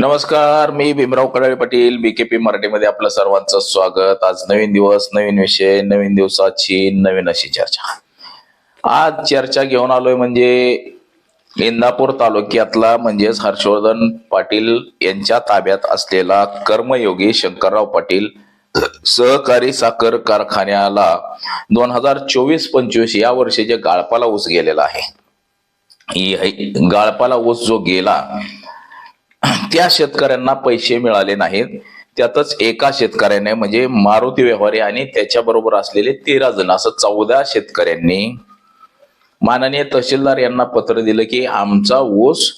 नमस्कार मी भीमराव कडाळे पाटील बीकेपी मराठीमध्ये आपलं सर्वांचं स्वागत. आज नवीन दिवस नवीन विषय नवीन दिवसाची नवीन अशी चर्चा. आज चर्चा घेऊन आलोय म्हणजे इंदापूर तालुक्यातला म्हणजेच हर्षवर्धन पाटील यांच्या ताब्यात असलेला कर्मयोगी शंकरराव पाटील सहकारी साखर कारखान्याला दोन हजार चोवीस पंचवीस या वर्षी जे गाळपाला ऊस गेलेला आहे. गाळपाला ऊस जो गेला त्या शेतकऱ्यांना पैसे मिळाले नाहीत. त्यातच एका शेतकऱ्याने म्हणजे मारुती व्यवहारी आणि त्याच्याबरोबर असलेले तेरा जण असं चौदा शेतकऱ्यांनी माननीय तहसीलदार यांना पत्र दिलं की आमचा ऊस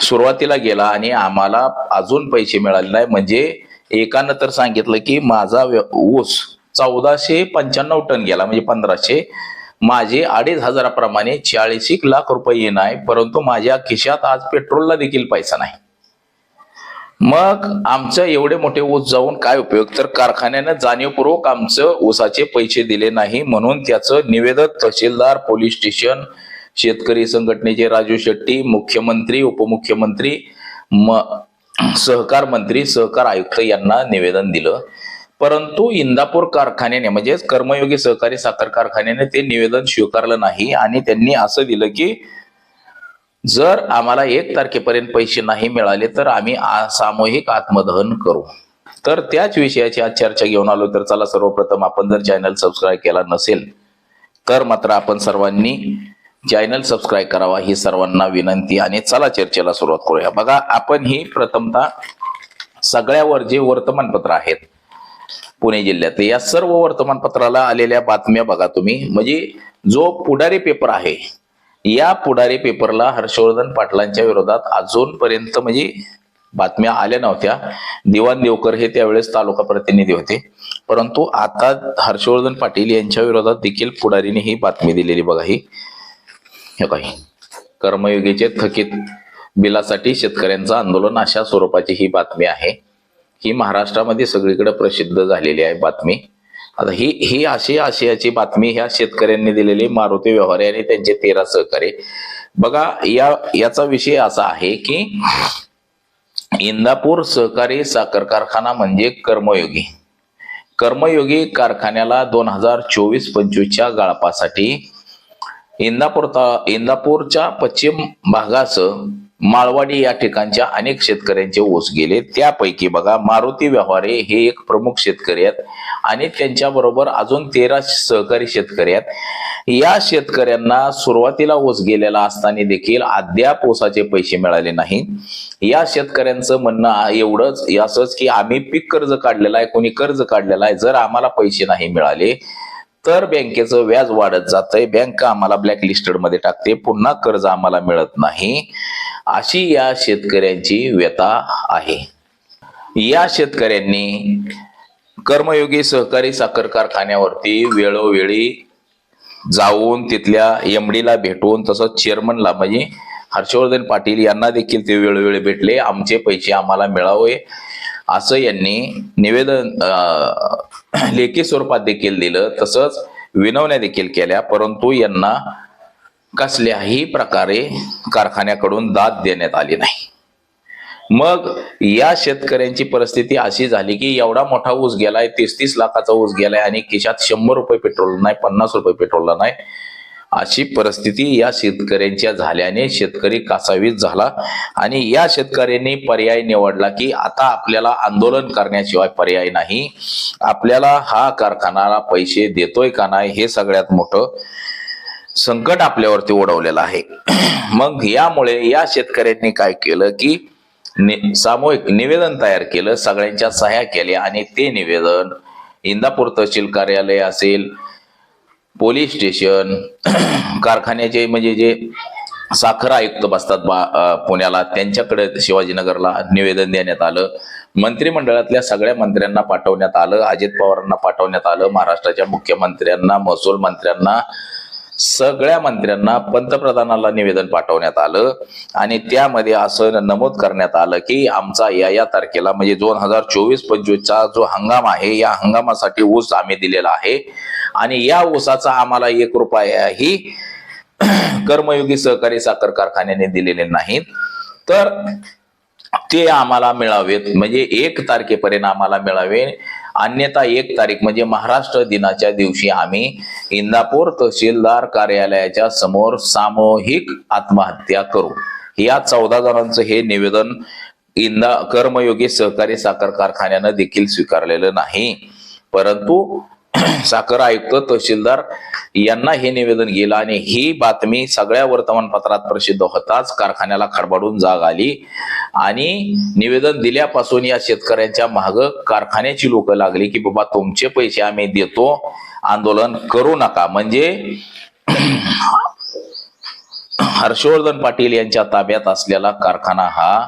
सुरुवातीला गेला आणि आम्हाला अजून पैसे मिळाले नाही. म्हणजे एकानं तर सांगितलं की माझा व्य- ऊस चौदाशे पंच्याण्णव टन गेला म्हणजे पंधराशे. माझे अडीच हजाराप्रमाणे चाळीस एक लाख रुपये येणार आहे परंतु माझ्या खिशात आज पेट्रोलला देखील पैसा नाही. मग आमचं एवढे मोठे ऊस जाऊन काय उपयोग? तर कारखान्यानं जाणीवपूर्वक आमचं ऊसाचे पैसे दिले नाही म्हणून त्याचं निवेदन तहसीलदार पोलीस स्टेशन शेतकरी संघटनेचे राजू शेट्टी मुख्यमंत्री उपमुख्यमंत्री म सहकार मंत्री सहकार आयुक्त यांना निवेदन दिलं. परंतु इंदापूर कारखान्याने म्हणजेच कर्मयोगी सहकारी साखर कारखान्याने ते निवेदन स्वीकारलं नाही आणि त्यांनी असं दिलं की जर आम्हाला एक तारखेपर्यंत पैसे नाही मिळाले तर आम्ही सामूहिक आत्मदहन करू. तर त्याच विषयाची आज चर्चा घेऊन आलो तर चला सर्वप्रथम आपण जर चॅनल सबस्क्राईब केला नसेल तर मात्र आपण सर्वांनी चॅनल सबस्क्राईब करावा ही सर्वांना विनंती आणि चला चर्चेला सुरुवात करूया. बघा आपण ही प्रथमतः सगळ्यावर जे वर्तमानपत्र आहेत पुणे जिल्ह्यात या सर्व वर्तमानपत्राला आलेल्या बातम्या बघा तुम्ही. म्हणजे जो पुढारी पेपर आहे या पुढारी पेपरला हर्षवर्धन पाटलांच्या विरोधात अजूनपर्यंत म्हणजे बातम्या आल्या नव्हत्या. दिवाण देवकर हे त्यावेळेस तालुका प्रतिनिधी होते. परंतु आता हर्षवर्धन पाटील यांच्या विरोधात देखील पुढारीने ही बातमी दिलेली बघा ही. हे काही. कर्मयोगीचे थकीत बिलासाठी शेतकऱ्यांचं आंदोलन अशा स्वरूपाची ही बातमी आहे. ही महाराष्ट्रामध्ये सगळीकडे प्रसिद्ध झालेली आहे बातमी. आता ही ही अशी आशयाची बातमी ह्या शेतकऱ्यांनी दिलेली मारुती व्यवहारे आणि त्यांचे तेरा सहकारी. बघा या याचा विषय असा आहे की इंदापूर सहकारी साखर कारखाना म्हणजे कर्मयोगी. कर्मयोगी कारखान्याला दोन हजार चोवीस पंचवीसच्या गाळपासाठी इंदापूर इंदापूरच्या पश्चिम भागासह माळवाडी या ठिकाणच्या अनेक शेतकऱ्यांचे ओस गेले. त्यापैकी बघा मारुती व्यवहारे हे एक प्रमुख शेतकरी आहेत आणि त्यांच्या बरोबर अजून तेरा सहकारी शेतकरी आहेत. या शेतकऱ्यांना सुरुवातीला ओस गेलेला असताना देखील अद्याप ओसाचे पैसे मिळाले नाही. या शेतकऱ्यांचं म्हणणं एवढंच असंच की आम्ही पीक कर्ज काढलेलं आहे कोणी कर्ज काढलेलं आहे. जर आम्हाला पैसे नाही मिळाले तर बँकेचं व्याज वाढत जातंय. बँक आम्हाला ब्लॅक लिस्टेडमध्ये टाकते. पुन्हा कर्ज आम्हाला मिळत नाही. अशी या शेतकऱ्यांची व्यथा आहे. या शेतकऱ्यांनी कर्मयोगी सहकारी साखर कारखान्यावरती वेळोवेळी जाऊन तिथल्या एमडीला भेटून तसंच चेअरमनला म्हणजे हर्षवर्धन पाटील यांना देखील ते वेळोवेळी भेटले. आमचे पैसे आम्हाला मिळावे असं यांनी निवेदन लेखी स्वरूपात देखील दिलं. तसंच विनवण्या देखील केल्या. परंतु यांना कसल्याही प्रकारे कारखान्याकडून दाद देण्यात आली नाही. मग या शेतकऱ्यांची परिस्थिती अशी झाली की एवढा मोठा ऊस गेलाय तीस तीस लाखाचा ऊस गेलाय आणि खिशात शंभर रुपये पेट्रोल नाही पन्नास रुपये पेट्रोलला नाही. अशी परिस्थिती या शेतकऱ्यांच्या झाल्याने शेतकरी कासावीस झाला आणि या शेतकऱ्यांनी पर्याय निवडला की आता आपल्याला आंदोलन करण्याशिवाय पर्याय नाही. आपल्याला हा कारखानाला पैसे देतोय का नाही हे सगळ्यात मोठं संकट आपल्यावरती ओढवलेलं आहे. मग यामुळे या शेतकऱ्यांनी काय केलं की नि- सामूहिक निवेदन तयार केलं सगळ्यांच्या सह्या केल्या आणि ते निवेदन इंदापूर तहसील कार्यालय असेल पोलीस स्टेशन कारखान्याचे म्हणजे जे साखर आयुक्त बसतात बा पुण्याला त्यांच्याकडे शिवाजीनगरला निवेदन देण्यात आलं. मंत्रिमंडळातल्या सगळ्या मंत्र्यांना पाठवण्यात आलं अजित पवारांना पाठवण्यात आलं महाराष्ट्राच्या मुख्यमंत्र्यांना महसूल मंत्र्यांना सगळ्या मंत्र्यांना पंतप्रधानाला निवेदन पाठवण्यात आलं. आणि त्यामध्ये असं नमूद करण्यात आलं की आमचा या या तारखेला म्हणजे दोन हजार चोवीस पंचवीसचा जो हंगाम आहे या हंगामासाठी ऊस आम्ही दिलेला आहे. आणि या ऊसाचा आम्हाला एक रुपयाही कर्मयोगी सहकारी साखर कारखान्याने दिलेले नाहीत. तर ते आम्हाला मिळावेत. म्हणजे एक तारखेपर्यंत आम्हाला मिळावे. अन्यथा एक तारीख म्हणजे महाराष्ट्र दिनाच्या दिवशी आम्ही इंदापूर तहसीलदार कार्यालयाच्या समोर सामूहिक आत्महत्या करू. या चौदा जणांचं हे निवेदन इंदा कर्मयोगी सहकारी साखर कारखान्यानं देखील स्वीकारलेलं नाही. परंतु साखर आयुक्त तहसीलदार यांना हे निवेदन गेलं आणि ही बातमी सगळ्या वर्तमानपत्रात प्रसिद्ध होताच कारखान्याला खडबडून जाग आली आणि निवेदन दिल्यापासून या शेतकऱ्यांच्या माग कारखान्याची लोक लागली की बाबा तुमचे पैसे आम्ही देतो आंदोलन करू नका. म्हणजे हर्षवर्धन पाटील यांच्या ताब्यात असलेला कारखाना हा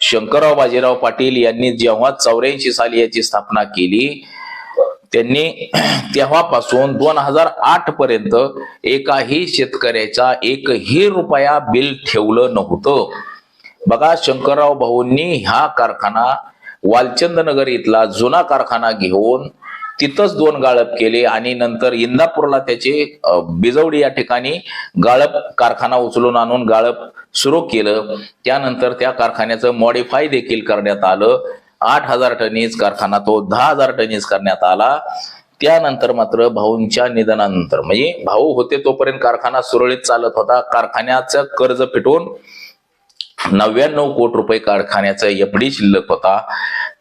शंकरराव बाजीराव पाटील यांनी जेव्हा चौऱ्याऐंशी साली याची स्थापना केली त्यांनी तेव्हापासून दोन हजार आठ पर्यंत एकाही शेतकऱ्याचा एकही रुपया बिल ठेवलं नव्हतं. बघा शंकरराव भाऊंनी हा कारखाना वालचंद नगर इथला जुना कारखाना घेऊन तिथंच दोन गाळप केले आणि नंतर इंदापूरला त्याचे बिजवडी या ठिकाणी गाळप कारखाना उचलून आणून गाळप सुरू केलं. त्यानंतर त्या कारखान्याचं मॉडिफाय देखील करण्यात आलं. आठ हजार टनीज कारखाना तो दहा हजार टनीज करण्यात आला. त्यानंतर मात्र भाऊंच्या निधनानंतर म्हणजे भाऊ होते तोपर्यंत कारखाना सुरळीत चालत होता. कारखान्याचं कर्ज फिटवून नव्याण्णव कोटी रुपये कारखान्याचा एफडी शिल्लक होता.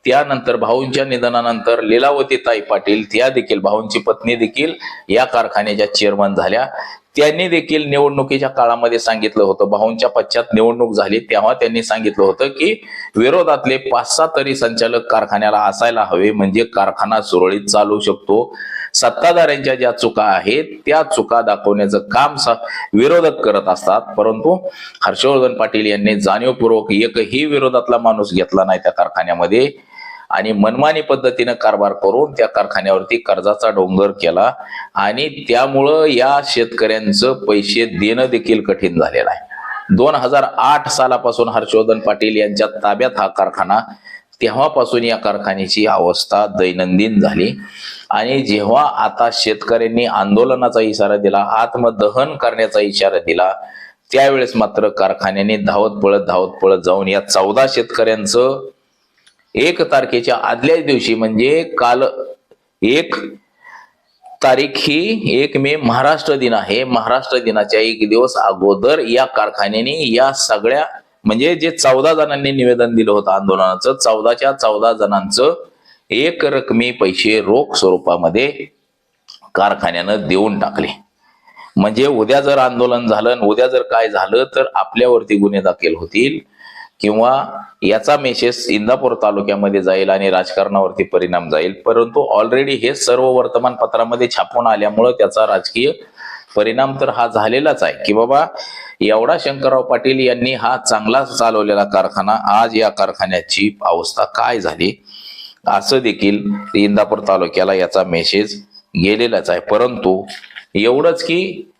त्यानंतर भाऊंच्या निधनानंतर लीलावती ताई पाटील त्या देखील भाऊंची पत्नी देखील या कारखान्याच्या चेअरमन झाल्या. त्यांनी देखील निवडणुकीच्या काळामध्ये सांगितलं होतं. भाऊंच्या पश्चात निवडणूक झाली. तेव्हा त्यांनी सांगितलं होतं की विरोधातले पाच सहा तरी संचालक कारखान्याला असायला हवे. म्हणजे कारखाना सुरळीत चालू शकतो. सत्ताधाऱ्यांच्या ज्या चुका आहेत त्या चुका दाखवण्याचं काम विरोधक करत असतात. परंतु हर्षवर्धन पाटील यांनी जाणीवपूर्वक एकही विरोधातला माणूस घेतला नाही त्या कारखान्यामध्ये. आणि मनमानी पद्धतीनं कारभार करून त्या कारखान्यावरती कर्जाचा डोंगर केला. आणि त्यामुळं या शेतकऱ्यांचं पैसे देणं देखील कठीण झालेलं आहे. दोन हजार आठ सालापासून हर्षवर्धन पाटील यांच्या ताब्यात हा कारखाना तेव्हापासून या कारखान्याची अवस्था दैनंदिन झाली. आणि जेव्हा आता शेतकऱ्यांनी आंदोलनाचा इशारा दिला आत्मदहन करण्याचा इशारा दिला त्यावेळेस मात्र कारखान्याने धावत पळत धावत पळत जाऊन या चौदा शेतकऱ्यांचं एक तारखेच्या आदल्याच दिवशी म्हणजे काल एक तारीख ही एक मे महाराष्ट्र दिन आहे. महाराष्ट्र दिनाच्या एक दिवस अगोदर या कारखान्याने या सगळ्या म्हणजे जे चौदा जणांनी निवेदन दिलं होतं आंदोलनाचं चौदाच्या चौदा जणांचं एक रकमी पैसे रोख स्वरूपामध्ये कारखान्यानं देऊन टाकले. म्हणजे उद्या जर आंदोलन झालं उद्या जर काय झालं तर आपल्यावरती गुन्हे दाखल होतील किंवा याचा मेसेज इंदापूर तालुक्यामध्ये जाईल आणि राजकारणावरती परिणाम जाईल. परंतु ऑलरेडी हे सर्व वर्तमानपत्रामध्ये छापून आल्यामुळं त्याचा राजकीय परिणाम तर हा झालेलाच आहे. की बाबा एवढा शंकरराव पाटील यांनी हा चांगला चालवलेला कारखाना आज या कारखान्याची अवस्था काय झाली? असं देखील इंदापूर तालुक्याला याचा मेसेज गेलेलाच आहे. परंतु एवढंच की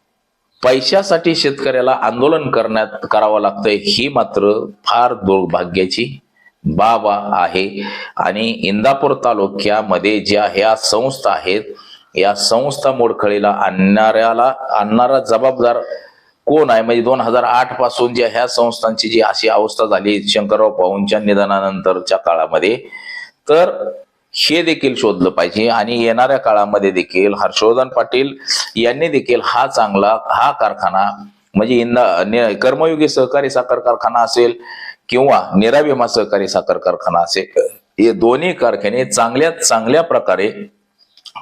पैशासाठी शेतकऱ्याला आंदोलन करण्यात करावं लागतंय ही मात्र फार दुर्भाग्याची बाब आहे. आणि इंदापूर तालुक्यामध्ये ज्या ह्या संस्था आहेत या संस्था मोडखळीला आणणाऱ्याला आणणारा जबाबदार कोण आहे? म्हणजे दोन हजार आठपासून ज्या ह्या संस्थांची जी अशी अवस्था झाली शंकरराव पाहूनच्या निधनानंतरच्या काळामध्ये तर हे देखील शोधलं पाहिजे. आणि येणाऱ्या काळामध्ये देखील हर्षवर्धन पाटील यांनी देखील हा चांगला हा कारखाना म्हणजे इंदा कर्मयोगी सहकारी साखर कारखाना असेल किंवा निराभिमा सहकारी साखर कारखाना असेल हे दोन्ही कारखाने चांगल्यात चांगल्या प्रकारे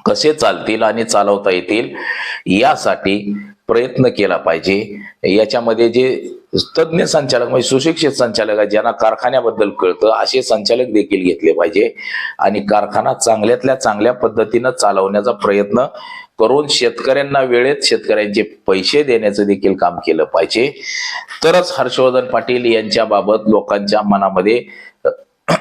कसे चालतील आणि चालवता येतील यासाठी प्रयत्न केला पाहिजे. याच्यामध्ये जे तज्ज्ञ संचालक म्हणजे सुशिक्षित संचालक आहे ज्यांना कारखान्याबद्दल कळतं असे संचालक देखील घेतले पाहिजे. आणि कारखाना चांगल्यातल्या चांगल्या पद्धतीनं चालवण्याचा प्रयत्न करून शेतकऱ्यांना वेळेत शेतकऱ्यांचे पैसे देण्याचं देखील काम केलं पाहिजे. तरच हर्षवर्धन पाटील यांच्या बाबत लोकांच्या मनामध्ये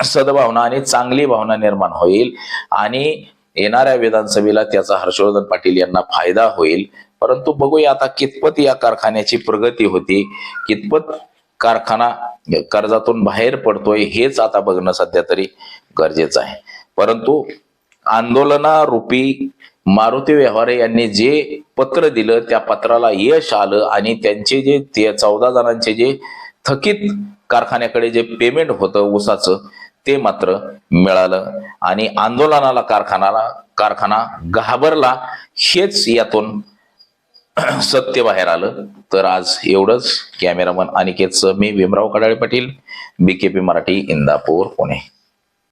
सद्भावना आणि चांगली भावना निर्माण होईल. आणि येणाऱ्या विधानसभेला त्याचा हर्षवर्धन पाटील यांना फायदा होईल. परंतु बघूया आता कितपत या कारखान्याची प्रगती होती कितपत कारखाना कर्जातून बाहेर पडतोय हेच आता बघणं सध्या तरी गरजेचं आहे. परंतु आंदोलनारूपी मारुती व्यवहारे यांनी जे पत्र दिलं त्या पत्राला यश आलं आणि त्यांचे जे ते चौदा जणांचे जे थकीत कारखान्याकडे जे पेमेंट होतं ऊसाचं ते मात्र मिळालं आणि आंदोलनाला कारखानाला कारखाना घाबरला हेच यातून सत्य बाहेर आलं तर आज एवढंच. कॅमेरामन अनिकेतचं मी भीमराव कडाळे पाटील बीकेपी मराठी इंदापूर पुणे.